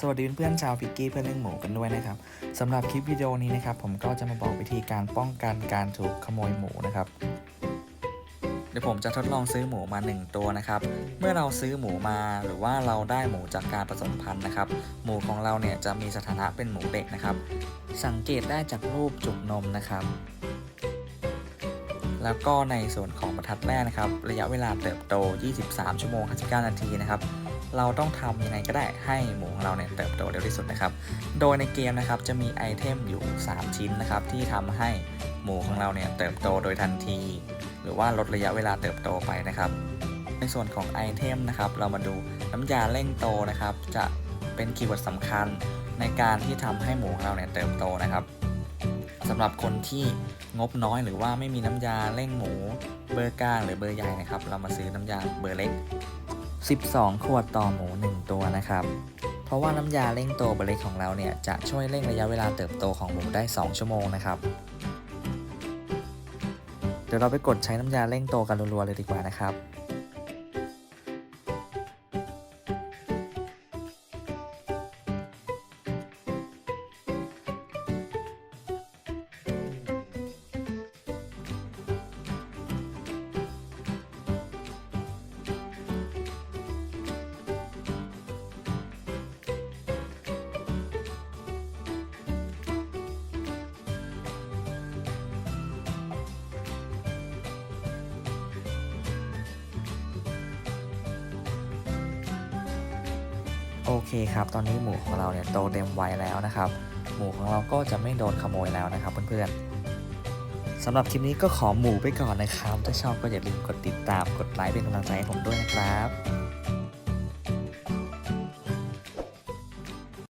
สวัสดีเพื่อนๆชาวพิกกี้เพื่อนเลี้ยงหมูกันด้วยนะครับสำหรับคลิปวิดีโอนี้นะครับผมก็จะมาบอกวิธีการป้องกันการถูกขโมยหมูนะครับเดี๋ยวผมจะทดลองซื้อหมูมา 1 ตัวนะครับ เมื่อเราซื้อหมูมาหรือว่าเราได้หมูจากการผสมพันธุ์นะครับ หมูของเราเนี่ยจะมีสถานะเป็นหมูเด็กนะครับ สังเกตได้จากรูปจุกนมนะครับ แล้วก็ในส่วนของบรรทัดแรกนะครับ ระยะเวลาเติบโต 23 ชั่วโมง59นาทีนะครับ เราต้องทำยังไงก็ได้ให้หมูของเราเนี่ยเติบโตเร็วที่สุดนะครับ โดยในเกมนะครับจะมีไอเทมอยู่ 3 ชิ้นนะครับที่ทำให้หมูของเราเนี่ยเติบโตโดยทันที หรือว่าลดระยะเวลาเติบโตไปนะครับ ในส่วนของไอเทมนะครับ เรามาดูน้ำยาเร่งโตนะครับ จะเป็นคีย์เวิร์ดสำคัญในการที่ทำให้หมูของเราเนี่ยเติบโตนะครับสำหรับคนที่ งบน้อยหรือว่าไม่มีน้ำยาเร่งหมูเบอร์กลางหรือเบอร์ใหญ่นะครับ เรามาซื้อน้ำยาเบอร์เล็ก 12 ขวดต่อหมู 1 ตัวนะครับ เพราะว่าน้ำยาเร่งโตเบอร์เล็กของเราเนี่ยจะช่วยเร่งระยะเวลาเติบโตของหมูได้ 2 ชั่วโมงนะครับเดี๋ยวเราไปกดใช้น้ำยาเร่งโตกันรัวๆเลยดีกว่านะครับ โอเคครับ ตอนนี้หมูของเราเนี่ยโตเต็มวัยแล้วนะครับ หมูของเราก็จะไม่โดนขโมยแล้วนะครับเพื่อนๆสำหรับคลิปนี้ก็ขอหมูไปก่อนนะครับ ถ้าชอบก็อย่าลืมกดติดตาม กดไลค์เป็นกำลังใจให้ผมด้วยนะครับ